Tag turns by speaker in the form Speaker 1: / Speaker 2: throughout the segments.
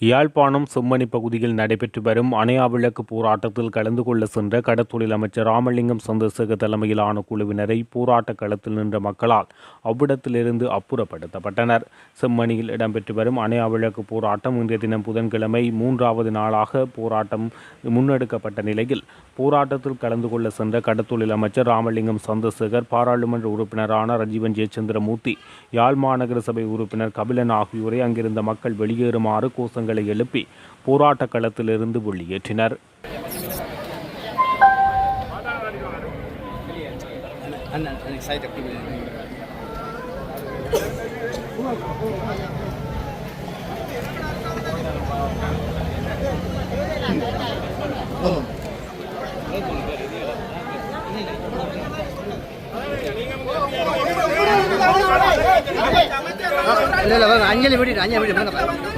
Speaker 1: யாழ்ப்பாணம் செம்மணி பகுதியில் நடைபெற்று வரும் அணையா விளக்கு போராட்டத்தில் கலந்து கொள்ள சென்ற கடத்தொழில் அமைச்சர் ராமலிங்கம் சந்திரசேகர் தலைமையிலான குழுவினரை போராட்ட களத்தில் நின்ற மக்களால் அவ்விடத்திலிருந்து அப்புறப்படுத்தப்பட்டனர். செம்மணியில் இடம்பெற்று வரும் அணையா விளக்கு போராட்டம் இன்றைய தினம் புதன்கிழமை மூன்றாவது நாளாக போராட்டம் முன்னெடுக்கப்பட்ட நிலையில் போராட்டத்தில் கலந்து கொள்ள சென்ற கடத்தொழில் அமைச்சர் ராமலிங்கம் சந்திரசேகர் பாராளுமன்ற உறுப்பினரான ரஜீவன் ஜெயச்சந்திரமூர்த்தி யாழ் மாநகர சபை உறுப்பினர் கபிலன் ஆகியோரை அங்கிருந்த மக்கள் வெளியேறுமாறு கோஷங்களை கோஷங்களை எழுப்பி போராட்ட களத்திலிருந்து வெளியேற்றினர்
Speaker 2: இல்ல இல்ல அஞ்சலி விட்டு அஞ்சலி விட்டு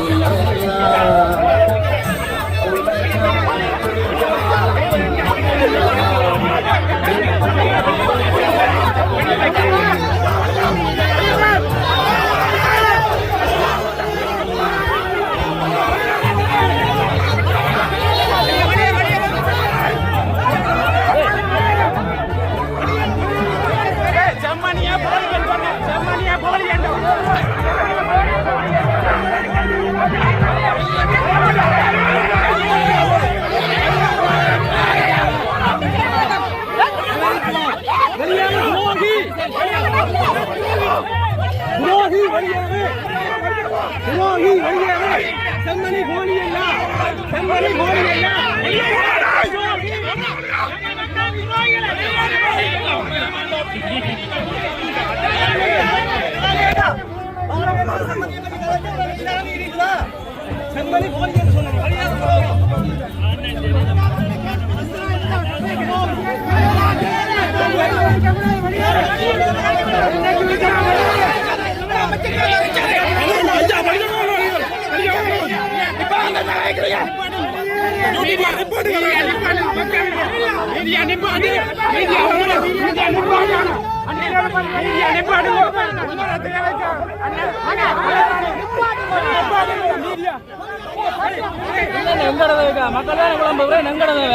Speaker 3: மக்கள் தான் விளம்புறேன் எங்கடவை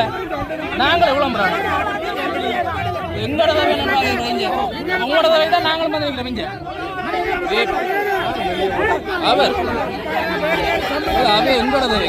Speaker 3: நாங்களே விளம்புறோம் எங்கடவை உங்களோட தடவை தான் நாங்களும் வந்து வைக்கிறோம் இங்க அவர் அவன் எங்கட தடவை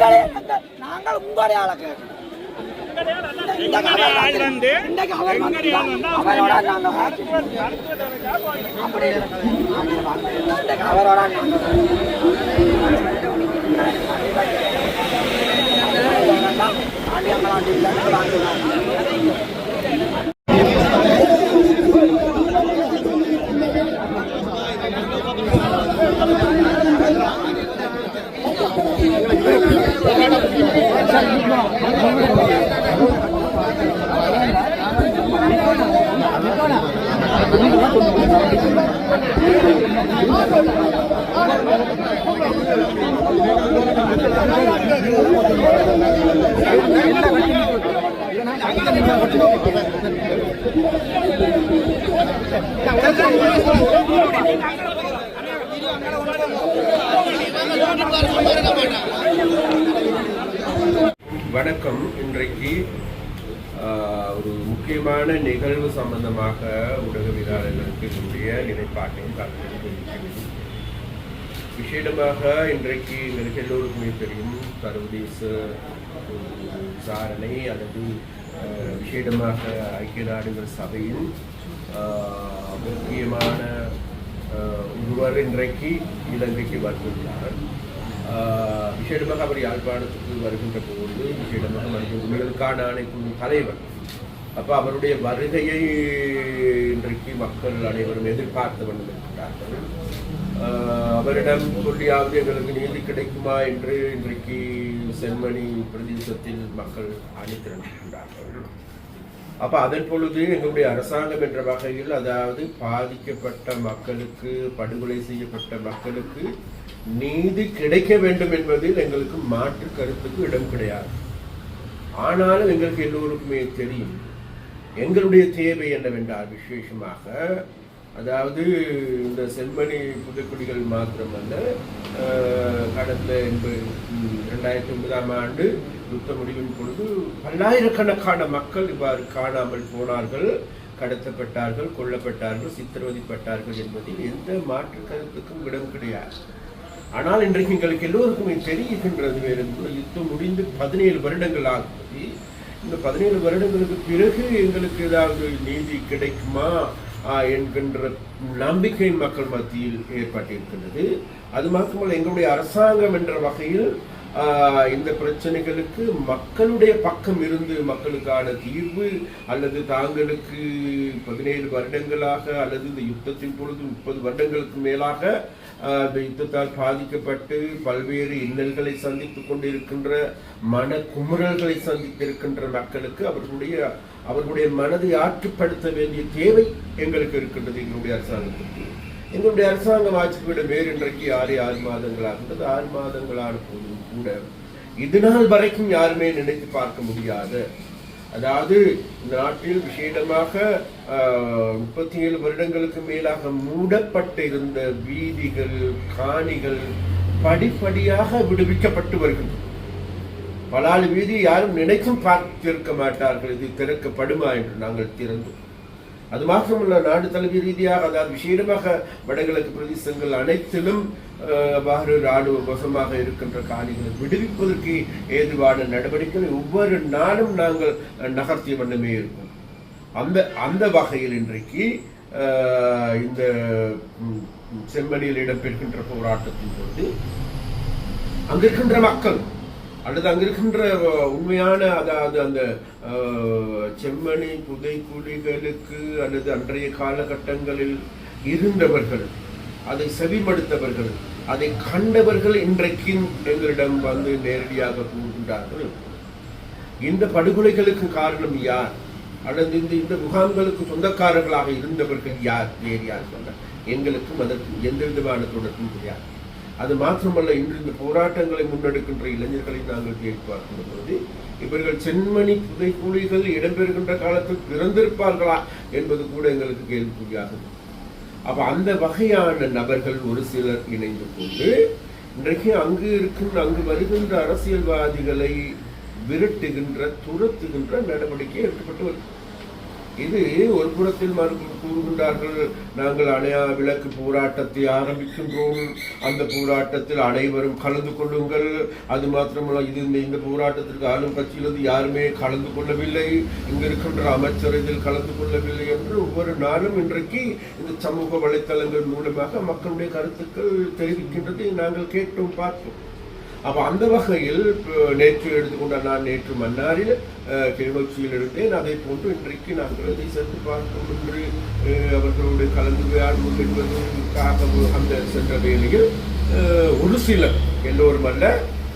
Speaker 3: நாங்கள்
Speaker 4: உங்களுடைய ஆளை கேட்கணும் அவரோட நாங்கள் அப்படி அவரோட நாங்கள்
Speaker 5: வணக்கம். இன்றைக்கு ஒரு முக்கியமான நிகழ்வு சம்பந்தமாக ஊடகவியலாளர்களுக்கு என்னுடைய நிலைப்பாட்டையும் கருத்தையும் விசேடமாக இன்றைக்கு எங்களுக்கு எல்லோருக்குமே தெரியும் சர்வதேச விசாரணை அல்லது விசேடமாக ஐக்கிய நாடுகள் சபையில் முக்கியமான ஒருவர் இன்றைக்கு இலங்கைக்கு வருகின்றார். விசேடமாக அவர் யாழ்ப்பாணத்துக்கு வருகின்ற போது விசேடமாக மனித உரிமைகளுக்கான ஆணைக்குழு தலைவர் அப்போ அவருடைய வருகையை இன்றைக்கு மக்கள் அனைவரும் எதிர்பார்த்து கொண்டு இருக்கிறார்கள் அவரிடம் சொல்லியாவது எங்களுக்கு நீதி கிடைக்குமா என்று இன்றைக்கு செம்மணி பிரதேசத்தில் மக்கள் அணிதிரண்டிருக்கின்றார்கள் அப்போ அதன் பொழுது எங்களுடைய அரசாங்கம் என்ற வகையில் அதாவது பாதிக்கப்பட்ட மக்களுக்கு படுகொலை செய்யப்பட்ட மக்களுக்கு நீதி கிடைக்க வேண்டும் என்பதில் எங்களுக்கு மாற்று கருத்துக்கு இடம் கிடையாது. ஆனாலும் எங்களுக்கு எல்லோருக்குமே தெரியும் எங்களுடைய தேவை என்னவென்றால் விசேஷமாக அதாவது இந்த செம்மணி புதுக்குடிகள் மாத்திரமல்ல கடந்த எண்பது ரெண்டாயிரத்தி ஒன்பதாம் ஆண்டு யுத்த முடிவின் பொழுது பல்லாயிரக்கணக்கான மக்கள் இவ்வாறு காணாமல் போனார்கள் கடத்தப்பட்டார்கள் கொல்லப்பட்டார்கள் சித்திரவதைப்பட்டார்கள் என்பதில் எந்த மாற்று கருத்துக்கும் இடம் கிடையாது. ஆனால் இன்றைக்கு எங்களுக்கு எல்லோருக்குமே தெரிகின்றது வேறு யுத்தம் முடிந்து பதினேழு வருடங்கள் ஆகுது இந்த பதினேழு வருடங்களுக்கு பிறகு எங்களுக்கு ஏதாவது நீதி கிடைக்குமா? என்கின்ற நம்பிக்கை மக்கள் மத்தியில் ஏற்பட்டிருக்கின்றது. அது மட்டுமல்ல எங்களுடைய அரசாங்கம் என்ற வகையில் இந்த பிரச்சனைகளுக்கு மக்களுடைய பக்கம் இருந்து மக்களுக்கான தீர்வு அல்லது தாங்களுக்கு பதினேழு வருடங்களாக அல்லது இந்த யுத்தத்தின் பொழுது முப்பது வருடங்களுக்கு மேலாக யுத்தத்தால் பாதிக்கப்பட்டு பல்வேறு இன்னல்களை சந்தித்துக் கொண்டிருக்கின்ற மன குமுறல்களை சந்தித்திருக்கின்ற மக்களுக்கு அவர்களுடைய அவர்களுடைய மனதை ஆற்றுப்படுத்த வேண்டிய தேவை எங்களுக்கு இருக்கின்றது எங்களுடைய அரசாங்கத்திற்கு. எங்களுடைய அரசாங்கம் ஆட்சிக்கு விட வேறு இன்றைக்கு ஆறு ஆறு மாதங்களாகின்றது ஆறு மாதங்களான போதும் கூட இதுநாள் வரைக்கும் யாருமே நினைத்து பார்க்க முடியாத அதாவது இந்த நாட்டில் விசேடமாக முப்பத்தி ஏழு வருடங்களுக்கு மேலாக மூடப்பட்டு இருந்த வீதிகள் காணிகள் படிப்படியாக விடுவிக்கப்பட்டு வருகின்றன. பலாலு வீதி யாரும் நினைக்கும் பார்த்திருக்க மாட்டார்கள் இது திறக்கப்படுமா என்று நாங்கள் திறந்தோம். அது மாத்திரமல்ல நாடு தலைவி ரீதியாக அதாவது விசேடமாக வடகிழக்கு பிரதேசங்கள் அனைத்திலும் அஹ், ஆடு ராணுவ வசமாக இருக்கின்ற காணிகளை விடுவிப்பதற்கு ஏதுவான நடவடிக்கைகளை ஒவ்வொரு நாளும் நாங்கள் நகர்த்திய வண்ணமே இருக்கும். அந்த அந்த வகையில் இன்றைக்கு இந்த செம்மணியில் இடம்பெறுகின்ற போராட்டத்தின் பொழுது அங்கிருக்கின்ற மக்கள் அல்லது அங்கிருக்கின்ற உண்மையான அதாவது அந்த செம்மணி புதைக்குழிகளுக்கு அல்லது அன்றைய காலகட்டங்களில் இருந்தவர்கள் அதை செவிமடுத்தவர்கள் அதை கண்டவர்கள் இன்றைக்கும் எங்களிடம் வந்து நேரடியாக கூறுகின்றார்கள். இந்த படுகொலைகளுக்கு காரணம் யார்? அல்லது இந்த இந்த முகாம்களுக்கு சொந்தக்காரர்களாக இருந்தவர்கள் யார்? வேறு யார் சொன்ன எங்களுக்கும் அதற்கு எந்த விதமான தொடர்பும் கிடையாது. அது மாத்திரமல்ல இன்று இந்த போராட்டங்களை முன்னெடுக்கின்ற இளைஞர்களை நாங்கள் கேட்டு பார்க்கின்ற பொழுது இவர்கள் சென்மணி புதைக்குழிகள் இடம்பெறுகின்ற காலத்தில் பிறந்திருப்பார்களா என்பது கூட எங்களுக்கு கேள்விக்குறியாகும் அப்போ அந்த வகையான நபர்கள் ஒரு சிலர் இணைந்து கொண்டு இன்றைக்கு அங்கு இருக்கின்ற அங்கு வருகின்ற அரசியல்வாதிகளை விரட்டுகின்ற துரத்துகின்ற நடவடிக்கை எடுக்கப்பட்டு வருகிறது. இது ஒரு புறத்தில் கூறுகின்றார்கள் நாங்கள் அணையா விளக்கு போராட்டத்தை ஆரம்பிக்கின்றோம். அந்த போராட்டத்தில் அனைவரும் கலந்து கொள்ளுங்கள். அது மாத்திரமல்ல இது இந்த போராட்டத்திற்கு ஆளும் கட்சியிலிருந்து யாருமே கலந்து கொள்ளவில்லை. இங்கு இருக்கின்ற அமைச்சர் இதில் கலந்து கொள்ளவில்லை என்று ஒவ்வொரு நாளும் இன்றைக்கு இந்த சமூக வலைத்தளங்கள் மூலமாக மக்களுடைய கருத்துக்கள் தெரிவிக்கின்றதை நாங்கள் கேட்டோம் பார்த்தோம். அப்போ அந்த வகையில் நேற்று எடுத்துக்கொண்ட நான் நேற்று மன்னாரில் கிளிநொச்சியில் இருந்தேன் அதை போன்று இன்றைக்கு நாங்கள் அதை சென்று பார்க்கும் என்று அஹ், அவர்களோடு கலந்துரையாடுவோம் என்பதற்காக அந்த சென்ற வேலையில் ஒரு சிலர் எல்லோரும் அல்ல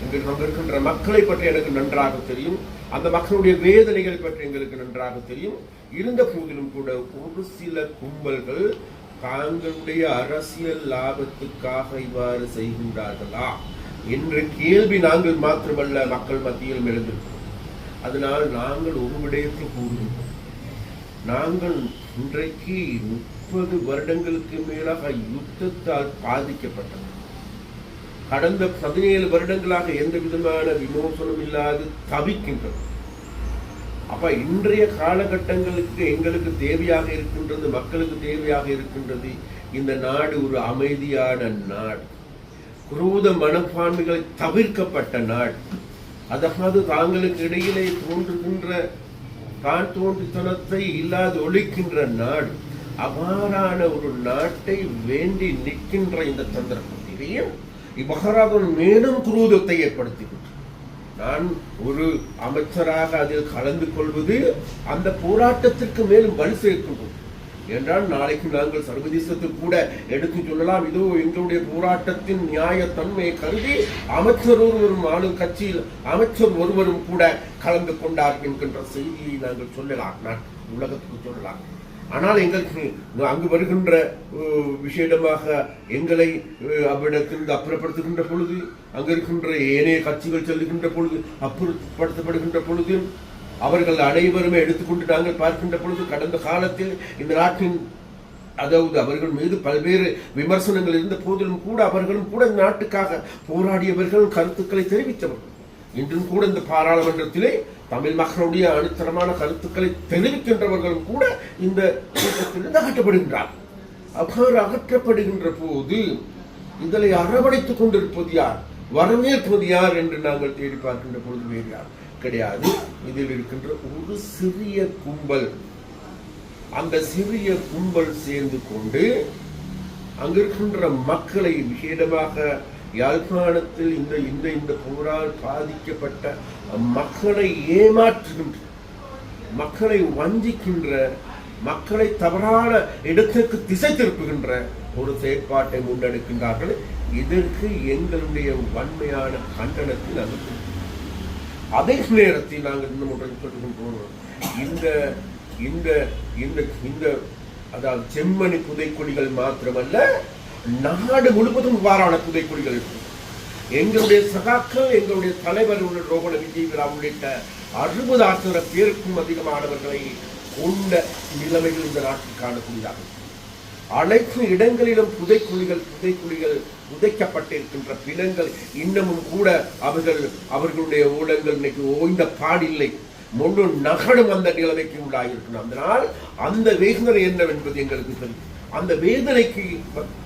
Speaker 5: இங்கு இருக்கின்ற மக்களை பற்றி எனக்கு நன்றாக தெரியும். அந்த மக்களுடைய வேதனைகள் பற்றி எங்களுக்கு நன்றாக தெரியும். இருந்த போதிலும் கூட ஒரு சில கும்பல்கள் தாங்களுடைய அரசியல் லாபத்துக்காக இவ்வாறு செய்கின்றார்களா? என்ற கேள்வி நாங்கள் மாத்திரமல்ல மக்கள் மத்தியில் எழுந்திருக்கிறோம். அதனால் நாங்கள் ஒரு விடயத்தை கூறுகின்றோம். நாங்கள் இன்றைக்கு முப்பது வருடங்களுக்கு மேலாக யுத்தத்தால் பாதிக்கப்பட்டது. கடந்த பதினேழு வருடங்களாக எந்த விதமான விமோசனம் இல்லாது தவிக்கின்றோம் அப்ப இன்றைய காலகட்டங்களுக்கு எங்களுக்கு தேவையாக இருக்கின்றது மக்களுக்கு தேவையாக இருக்கின்றது இந்த நாடு ஒரு அமைதியான நாடு. குரூத மனப்பான்மைகளை தவிர்க்கப்பட்ட நாள். அதாவது தாங்களுக்கு இடையிலே தோன்றுகின்ற தான் தோன்றித்தனத்தை இல்லாது ஒழிக்கின்ற நாள். அவ்வாறான ஒரு நாட்டை வேண்டி நிற்கின்ற இந்த சந்தர்ப்பத்திலேயும் இவ்வகராதன் மேலும் குரூதத்தை ஏற்படுத்துகின்றது நான் ஒரு அமைச்சராக அதில் கலந்து கொள்வது அந்த போராட்டத்திற்கு மேலும் வலு சேர்க்கின்றது என்றால் நாளைக்கு நாங்கள் சர்வதேசத்து கூட எடுத்து சொல்லலாம். இதோ எங்களுடைய போராட்டத்தின் நியாயத்தன்மையை கருதி அமைச்சர் ஒருவரும் ஆளும் கட்சியில் அமைச்சர் ஒருவரும் கூட கலந்து கொண்டார் என்கின்ற செய்தியை நாங்கள் சொல்லலாம். நான் உலகத்துக்கு சொல்லலாம். ஆனால் எங்களுக்கு அங்கு வருகின்ற அஹ், விசேடமாக எங்களை அவ்விடத்திலிருந்து அப்புறப்படுத்துகின்ற பொழுது அங்கு இருக்கின்ற ஏனைய கட்சிகள் செல்லுகின்ற பொழுது அப்புறப்படுத்தப்படுகின்ற பொழுது அவர்கள் அனைவருமே எடுத்துக்கொண்டு நாங்கள் பார்க்கின்ற பொழுது கடந்த காலத்தில் இந்த நாட்டின் அதாவது அவர்கள் மீது பல்வேறு விமர்சனங்கள் இருந்த போதிலும் கூட அவர்களும் கூட இந்த நாட்டுக்காக போராடியவர்கள் கருத்துக்களை தெரிவித்தவர்கள். இன்றும் கூட இந்த பாராளுமன்றத்திலே தமிழ் மக்களுடைய அனுத்தரமான கருத்துக்களை தெரிவிக்கின்றவர்களும் கூட இந்த கூட்டத்திலிருந்து அகற்றப்படுகின்றார். அவர் அகற்றப்படுகின்ற போது இதனை அரவணைத்துக் கொண்டிருப்பது யார்? வரவேற்பது யார் என்று நாங்கள் தேடி பார்க்கின்ற பொழுது வேறு யார்? கிடையாது. இதில் இருக்கின்ற ஒரு சிறிய கும்பல் அந்த சிறிய கும்பல் சேர்ந்து கொண்டு அங்கிருக்கின்ற மக்களை விசேடமாக யாழ்ப்பாணத்தில் இந்த இந்த இந்த போரால் பாதிக்கப்பட்ட மக்களை ஏமாற்றுகின்ற மக்களை வஞ்சிக்கின்ற மக்களை தவறான இடத்திற்கு திசை திருப்புகின்ற ஒரு செயற்பாட்டை முன்னெடுக்கின்றார்கள். இதற்கு எங்களுடைய வன்மையான கண்டனத்தில் நாங்கள் அதே நேரத்தில் நாங்கள் இன்னும் ஒன்றை சொல்லுகின்றோம் இந்த இந்த இந்த இந்த அதாவது செம்மணி புதைக்குழிகள் மாத்திரமல்ல நாடு முழுவதும் இவ்வாறான புதைக்குழிகள் இருக்கும் எங்களுடைய சகாக்கள் எங்களுடைய தலைவர் உள்ள ரோகண விஜய் விழா உள்ளிட்ட அறுபதாயிரம் பேருக்கும் அதிகமானவர்களை கொண்ட நிலைமைகள் இந்த நாட்டில் காணக்கூடியதாகும் அனைத்து இடங்களிலும் புதைக்குழிகள் புதைக்குழிகள் உதைக்கப்பட்டிருக்கின்ற பிணங்கள் இன்னமும் கூட அவர்கள் அவர்களுடைய ஊடகங்கள் இன்னைக்கு ஓய்ந்த பாடில்லை. முழு நகடும் அந்த நிலைமைக்கு உண்டாகியிருக்கணும் அதனால் அந்த வேதனை என்னவென்பது எங்களுக்கு தெரியும். அந்த வேதனைக்கு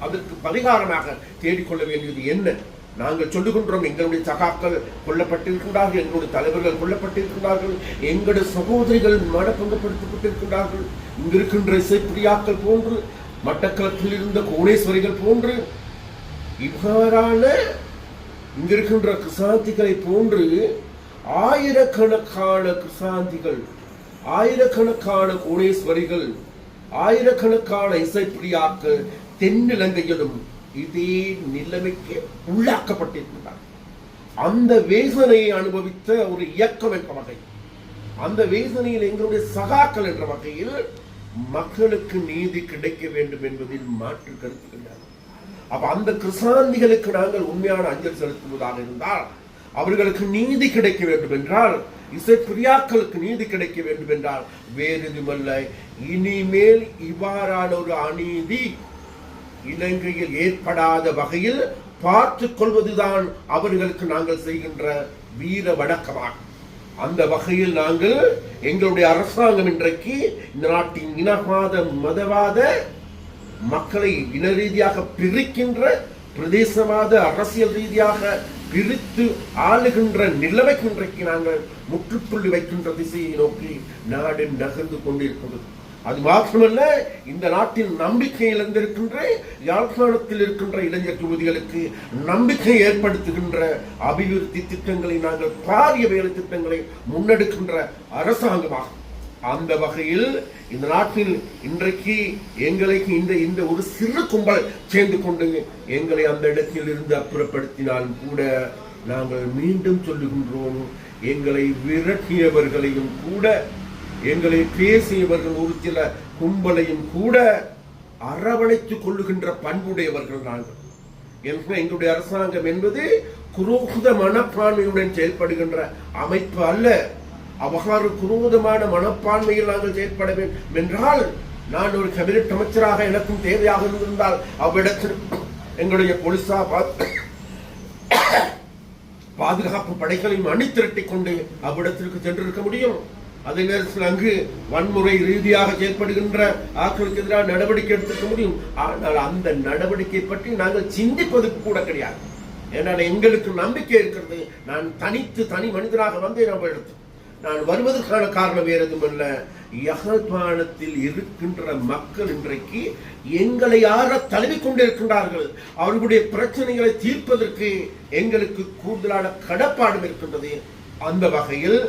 Speaker 5: அதற்கு பரிகாரமாக தேடிக்கொள்ள வேண்டியது என்ன? நாங்கள் சொல்லுகின்றோம் எங்களுடைய சகாக்கள் கொல்லப்பட்டிருக்கின்றார்கள் எங்களுடைய தலைவர்கள் கொல்லப்பட்டிருக்கின்றார்கள் எங்களுடைய சகோதரிகள் மனப்பங்கப்படுத்தப்பட்டிருக்கின்றார்கள். இங்கிருக்கின்ற இசைப்பிரியாக்கள் போன்று மட்டக்களத்தில் இருந்த கோணேஸ்வரிகள் போன்று இவ்வாறான இங்கிருக்கின்ற கிருசாந்திகளை போன்று ஆயிரக்கணக்கான கிருசாந்திகள் ஆயிரக்கணக்கான கோணேஸ்வரிகள் ஆயிரக்கணக்கான இசைப்பிரியாக்கள் தென்னிலங்கையிலும் இதே நிலைமைக்கு உள்ளாக்கப்பட்டிருக்கிறார் அந்த வேதனையை அனுபவித்த ஒரு இயக்கம் என்ற வகை அந்த வேதனையில் எங்களுடைய சகாக்கள் என்ற வகையில் மக்களுக்கு நீதி கிடைக்க வேண்டும் என்பதில் மாற்று கருத்து கிடையாது அப்ப அந்த கிருசாந்திகளுக்கு நாங்கள் உண்மையான அஞ்சல் செலுத்துவதாக இருந்தால் அவர்களுக்கு நீதி கிடைக்க வேண்டும் என்றால் இசை பிரியாக்களுக்கு நீதி கிடைக்க வேண்டும் என்றால் வேறு இதுமல்ல இனிமேல் இவ்வாறான ஒரு அநீதி இலங்கையில் ஏற்படாத வகையில் பார்த்துக் கொள்வதுதான் அவர்களுக்கு நாங்கள் செய்கின்ற வீர வணக்கமாகும். அந்த வகையில் நாங்கள் எங்களுடைய அரசாங்கம் இன்றைக்கு இந்த நாட்டின் இனவாத மதவாத மக்களை இன ரீதியாக பிரிக்கின்ற பிரதேசவாத அரசியல் ரீதியாக பிரித்து ஆளுகின்ற நிலைமைக்கு இன்றைக்கு நாங்கள் முற்றுப்புள்ளி வைக்கின்ற திசையை நோக்கி நாடு நகர்ந்து கொண்டிருக்கிறது. அது மாத்திரமல்ல இந்த நாட்டின் நம்பிக்கை இழந்திருக்கின்ற யாழ்ப்பாணத்தில் இருக்கின்ற இளைஞர் தொகுதிகளுக்கு நம்பிக்கை ஏற்படுத்துகின்ற அபிவிருத்தி திட்டங்களை நாங்கள் பாரிய வேலை திட்டங்களை முன்னெடுக்கின்ற அரசாங்கமாகும் அந்த வகையில் இந்த நாட்டில் இன்றைக்கு எங்களுக்கு இந்த இந்த ஒரு சிறு கும்பல் சேர்ந்து கொண்டு எங்களை அந்த இடத்தில் இருந்து அப்புறப்படுத்தினாலும் கூட நாங்கள் மீண்டும் சொல்லுகின்றோம் எங்களை விரட்டியவர்களையும் கூட எங்களை பேசியவர்கள் ஒரு சில கும்பலையும் கூட அரவணைத்துக் கொள்ளுகின்ற பண்புடையவர்கள் நாங்கள். என்று எங்களுடைய அரசாங்கம் என்பது குரோகுத மனப்பான்மையுடன் செயல்படுகின்ற அமைப்பு அல்ல. அவ்வாறு குரோதமான மனப்பான்மையில் நாங்கள் செயல்பட வேண்டும். என்றால் நான் ஒரு கபினட் அமைச்சராக எனக்கும் தேவையாக இருந்திருந்தால் அவ்விடத்தில் எங்களுடைய போலீசா பாதுகாப்பு படைகளையும் அணிதிரட்டிக் கொண்டு அவ்விடத்திற்கு சென்றிருக்க முடியும். அதே நேரத்தில் அங்கு வன்முறை ரீதியாக செயல்படுகின்ற ஆக்களுக்கு எதிராக நடவடிக்கை எடுத்திருக்க முடியும். ஆனால் அந்த நடவடிக்கை பற்றி நாங்கள் சிந்திப்பது கூட கிடையாது. ஏன்னால் எங்களுக்கு நம்பிக்கை இருக்கிறது. நான் தனித்து தனி மனிதனாக வந்தேன் நம்ம இடத்து நான் வருவதற்கான காரணம் வேறு எதுவும் அல்ல. இருக்கின்ற மக்கள் இன்றைக்கு எங்களை யார தழுவி கொண்டிருக்கின்றார்கள். அவர்களுடைய பிரச்சனைகளை தீர்ப்பதற்கு எங்களுக்கு கூடுதலான கடப்பாடும் இருக்கின்றது. அந்த வகையில்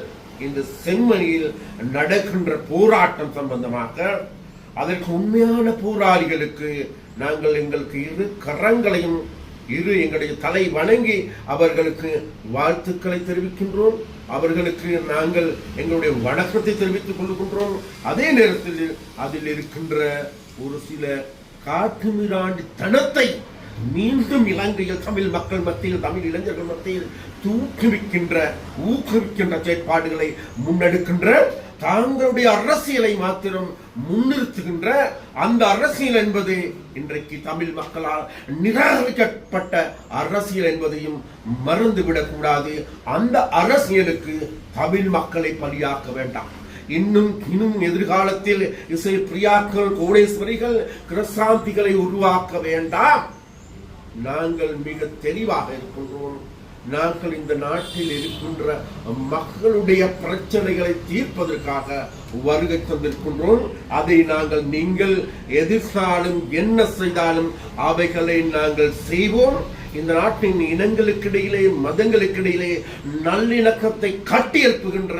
Speaker 5: இந்த செம்மணியில் நடக்கின்ற போராட்டம் சம்பந்தமாக அதற்கு உண்மையான போராளிகளுக்கு நாங்கள் எங்களுக்கு இரு கரங்களையும் இரு எங்களுடைய தலை வணங்கி அவர்களுக்கு வாழ்த்துக்களை தெரிவிக்கின்றோம். அவர்களுக்கு நாங்கள் எங்களுடைய வணக்கத்தை தெரிவித்துக் கொள்கின்றோம். அதே நேரத்தில் அதில் இருக்கின்ற ஒரு சில காட்டுமிராண்டி தனத்தை மீண்டும் இலங்கையில் தமிழ் மக்கள் மத்தியில் தமிழ் இளைஞர்கள் மத்தியில் தூக்குவிக்கின்ற ஊக்குவிக்கின்ற செயற்பாடுகளை முன்னெடுக்கின்ற தாங்களுடைய அரசியலை மாத்திரம் முன்னிறுத்துகின்ற அந்த அரசியல் என்பது இன்றைக்கு தமிழ் மக்களால் நிராகரிக்கப்பட்ட அரசியல் என்பதையும் மறந்துவிடக் கூடாது. அந்த அரசியலுக்கு தமிழ் மக்களை பலியாக்க வேண்டாம். இன்னும் இன்னும் எதிர்காலத்தில் இசை பிரியாக்கள் கோடேஸ்வரிகள் கிரசாந்திகளை உருவாக்க வேண்டாம். நாங்கள் மிக தெளிவாக இருக்கின்றோம். நாங்கள் இந்த நாட்டில் இருக்கின்ற மக்களுடைய பிரச்சனைகளை தீர்ப்பதற்காக வருகை தந்திருக்கின்றோம். அதை நாங்கள் நீங்கள் எதிர்த்தாலும் என்ன செய்தாலும் அவைகளை நாங்கள் செய்வோம். இந்த நாட்டின் இனங்களுக்கிடையிலே மதங்களுக்கிடையிலே நல்லிணக்கத்தை கட்டியெழுப்புகின்ற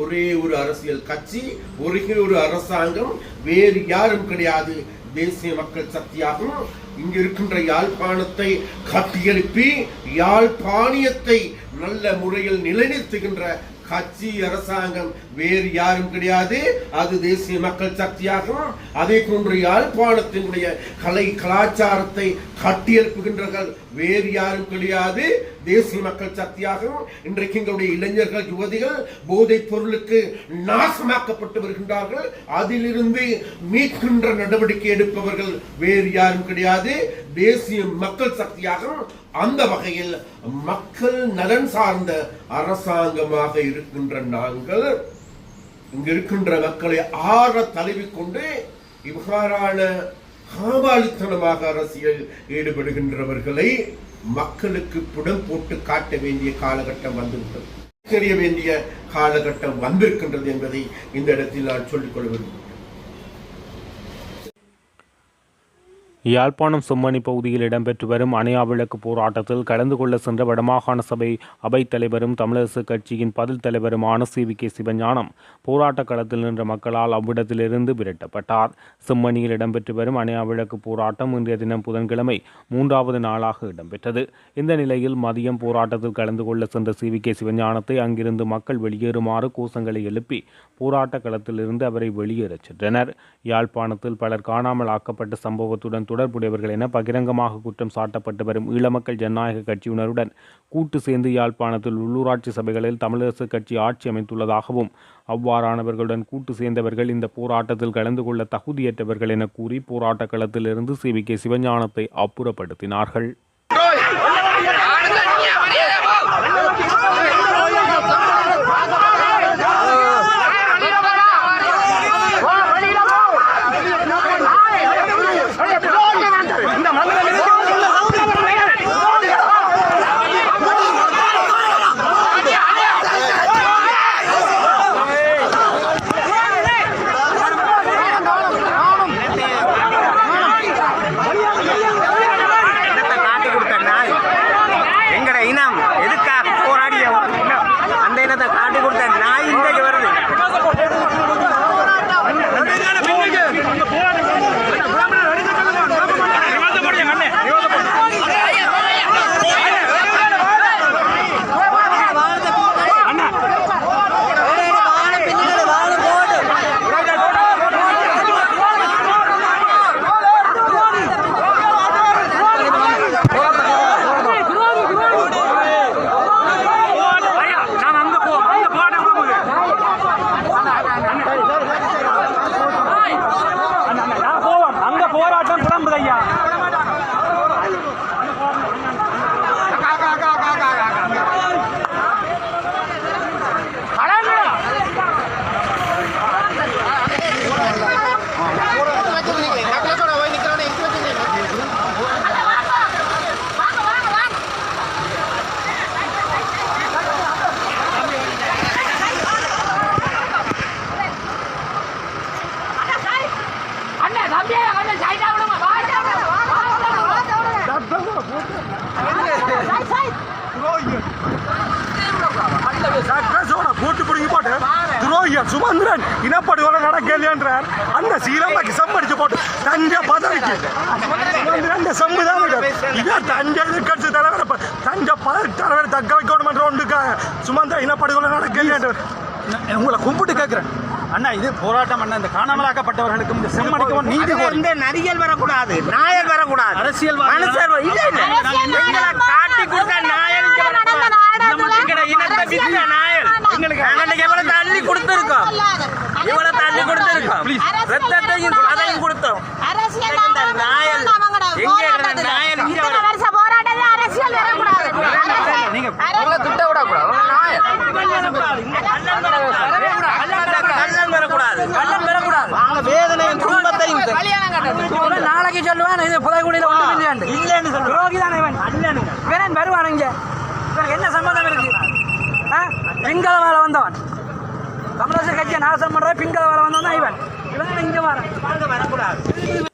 Speaker 5: ஒரே ஒரு அரசியல் கட்சி ஒரே ஒரு அரசாங்கம் வேறு யாரும் கிடையாது. தேசிய மக்கள் சக்தியாகும். இங்கு இருக்கின்ற யாழ்ப்பாணத்தை கட்டியெழுப்பி யாழ்ப்பாணியத்தை நல்ல முறையில் நிலைநிறுத்துகின்ற கட்சி அரசாங்கம் வேறு யாரும் கிடையாது. அது தேசிய மக்கள் சக்தியாகும். அதே போன்று யாழ்ப்பாணத்தினுடைய கலை கலாச்சாரத்தை கட்டியெழுப்புகின்றார்கள் வேறு யாரும் கிடையாது. தேசிய மக்கள் சக்தியாகவும் இன்றைக்கு எங்களுடைய இளைஞர்கள் யுவதிகள் போதைப் பொருளுக்கு நாசமாக்கப்பட்டு வருகின்றார்கள். அதிலிருந்து மீட்கின்ற நடவடிக்கை எடுப்பவர்கள் வேறு யாரும் கிடையாது. தேசிய மக்கள் சக்தியாகவும் அந்த வகையில் மக்கள் நலன் சார்ந்த அரசாங்கமாக இருக்கின்ற நாங்கள் இங்க இருக்கின்ற மக்களை ஆற தழுவிக்கொண்டு இவ்வாறான காபாலித்தனமாக அரசியல் ஈடுபடுகின்றவர்களை மக்களுக்கு புடம் போட்டு காட்ட வேண்டிய காலகட்டம் வந்துவிட்டது. தெரிய வேண்டிய காலகட்டம் வந்திருக்கின்றது என்பதை இந்த இடத்தில் நான் சொல்லிக் கொள்ள விரும்புகிறேன்
Speaker 1: யாழ்ப்பாணம் செம்மணி பகுதியில் இடம்பெற்று வரும் அணையா விளக்கு போராட்டத்தில் கலந்து கொள்ள சென்ற வடமாகாண சபை அவைத் தலைவரும் தமிழரசு கட்சியின் பதில் தலைவருமான சி. வி. கே. சிவஞானம் போராட்ட களத்தில் நின்ற மக்களால் அவ்விடத்திலிருந்து விரட்டப்பட்டார். செம்மணியில் இடம்பெற்று வரும் அணையா விளக்கு போராட்டம் இன்றைய தினம் புதன்கிழமை மூன்றாவது நாளாக இடம்பெற்றது. இந்த நிலையில் மதியம் போராட்டத்தில் கலந்து கொள்ள சென்ற சி. வி. கே. சிவஞானத்தை அங்கிருந்து மக்கள் வெளியேறுமாறு கோஷங்களை எழுப்பி போராட்ட களத்திலிருந்து அவரை வெளியேறச் சென்றனர். யாழ்ப்பாணத்தில் பலர் காணாமல் ஆக்கப்பட்ட சம்பவத்துடன் தொடர்புடையவர்கள் என பகிரங்கமாக குற்றம் சாட்டப்பட்டு வரும் ஈழமக்கள் ஜனநாயக கட்சியினருடன் கூட்டு சேர்ந்து யாழ்ப்பாணத்தில் உள்ளூராட்சி சபைகளில் தமிழரசு கட்சி ஆட்சி அமைத்துள்ளதாகவும் அவ்வாறானவர்களுடன் கூட்டு சேர்ந்தவர்கள் இந்த போராட்டத்தில் கலந்து கொள்ள தகுதியற்றவர்கள் என கூறி போராட்ட களத்திலிருந்து சி வி கே சிவஞானத்தை அப்புறப்படுத்தினார்கள்.
Speaker 6: சுமந்திரன் இனப்படுகொலை நடக்கலையன்றார் அந்த சீலம்பாக்கி சம்படிச்சு போட்டு தஞ்சை பதவிக்கு. சுமந்திரன் சம்புதான் இதான் தஞ்சை எதிர்கட்சி தலைவர். தஞ்சை பதவி தலைவர் தக்க வைக்கணும் என்ற ஒன்றுக்காக சுமந்திர இனப்படுகொலை நடக்கலையன்றார் உங்களை கும்பிட்டு கேட்கிறேன். அண்ணா இது போராட்டம் அண்ணா. இந்த காணாமலாக்கப்பட்டவர்களுக்கு இந்த செம்மடிக்கவும் நீதி
Speaker 7: இந்த நரிகள் வரக்கூடாது? நாயல் வரக்கூடாது.
Speaker 6: அரசியல்
Speaker 7: மனுஷர் வ- இல்ல இல்ல எங்களை காட்டி கொடுத்த நாயல் இங்க வரக்கூடாது. எங்கட இனத்தை வித்த நாயல் நாங்க எவ்வளவு தள்ளி கொடுத்திருக்கோம் இவ்வளவு தள்ளி கொடுத்திருக்கோம் ரத்தத்தையும் அதையும் கொடுத்தோம்.
Speaker 8: அரசியல் வரக்கூடாது.
Speaker 7: திட்ட விடக்கூடாது. நாயல். கள்ளன் வரக்கூடாது. கள்ளன் வரக்கூடாது. நாங்க வேதனையும் துன்பத்தையும்
Speaker 3: நாளைக்கு சொல்லுவான் இது புதைக்குடியில் ஒன்றும் இல்லையாண்டு.
Speaker 7: இல்லைன்னு
Speaker 3: தானே இவன்? இவன் வருவான் இங்க. இவனுக்கு என்ன சம்மந்தம் இருக்கு? ஆ? பிங்கள வேலை வந்தவன். தமிழரசு கட்சியை நாசம் பண்ற பிங்கள வேலை வந்தவன் தான் இவன்.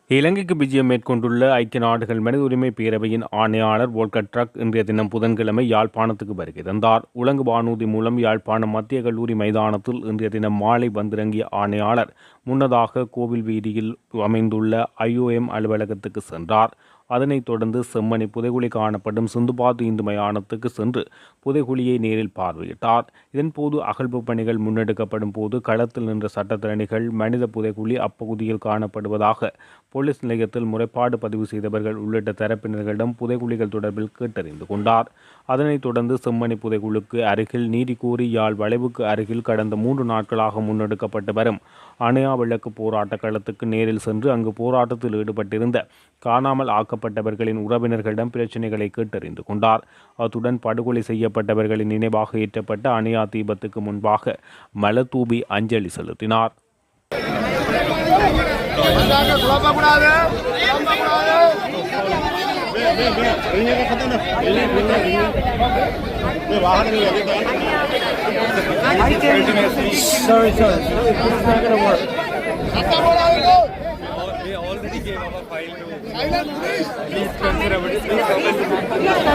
Speaker 1: இலங்கைக்கு விஜயம் மேற்கொண்டுள்ள ஐக்கிய நாடுகள் மனித உரிமை பேரவையின் ஆணையாளர் வோல்கர் ட்ரக் இன்றைய தினம் புதன்கிழமை யாழ்ப்பாணத்துக்கு வருகை தந்தார். உலங்கு வானூர்தி மூலம் யாழ்ப்பாணம் மத்திய கல்லூரி மைதானத்தில் இன்றைய தினம் மாலை வந்திறங்கிய ஆணையாளர் முன்னதாக கோவில் வீதியில் அமைந்துள்ள ஐஓஎம் அலுவலகத்துக்கு சென்றார். அதனைத் தொடர்ந்து செம்மணி புதைகுழி காணப்படும் சிந்துபாத்து இந்து மயானத்துக்கு சென்று புதைகுழியை நேரில் பார்வையிட்டார். இதன்போது அகழ்வு பணிகள் முன்னெடுக்கப்படும் போது களத்தில் நின்ற சட்டத்திறனிகள் மனித புதைகுழி அப்பகுதியில் காணப்படுவதாக போலீஸ் நிலையத்தில் முறைப்பாடு பதிவு செய்தவர்கள் உள்ளிட்ட தரப்பினர்களிடம் புதைக்குழிகள் தொடர்பில் கேட்டறிந்து கொண்டார். அதனைத் தொடர்ந்து செம்மணி புதைக்குழுக்கு அருகில் நீதி யாழ் வளைவுக்கு அருகில் கடந்த மூன்று நாட்களாக முன்னெடுக்கப்பட்டு வரும் அணையா விளக்கு போராட்ட களத்துக்கு நேரில் சென்று அங்கு போராட்டத்தில் ஈடுபட்டிருந்த காணாமல் ஆக்கப்பட்டவர்களின் உறவினர்களிடம் பிரச்சினைகளை கேட்டறிந்து கொண்டார். அத்துடன் படுகொலை செய்யப்பட்டவர்களின் நினைவாக ஏற்றப்பட்ட அணையா தீபத்துக்கு முன்பாக மலத்தூபி அஞ்சலி செலுத்தினார்.
Speaker 9: I can. Sorry, sorry. This is not gonna work. We already gave our file to. Please
Speaker 10: consider
Speaker 3: it. Please comment.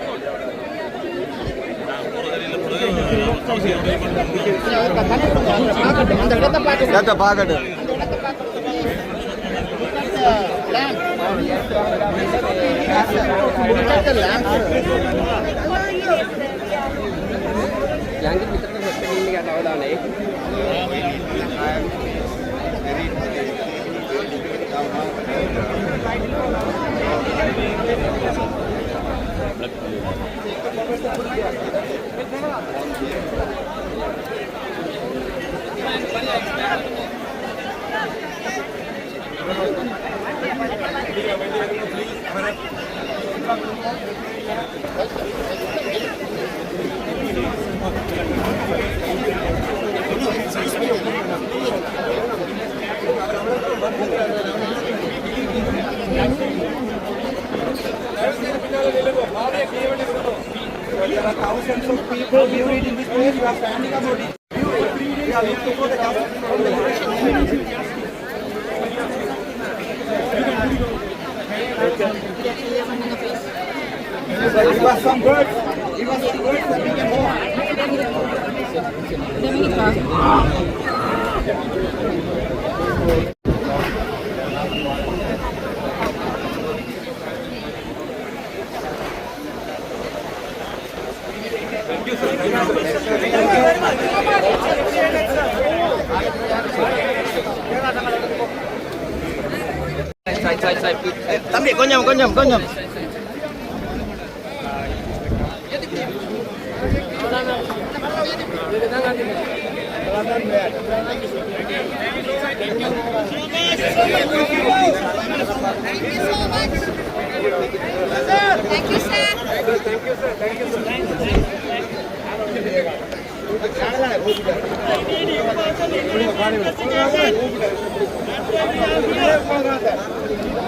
Speaker 3: இடத்த பார்க்கட்டும்
Speaker 7: Thank. Gracias. There
Speaker 3: are thousands of people buried in this place. We are standing about it. We are looking for the justice from the Lord. Give us some birds.
Speaker 7: కొంచెం కొంచెం కొంచెం
Speaker 10: Thank you, sir.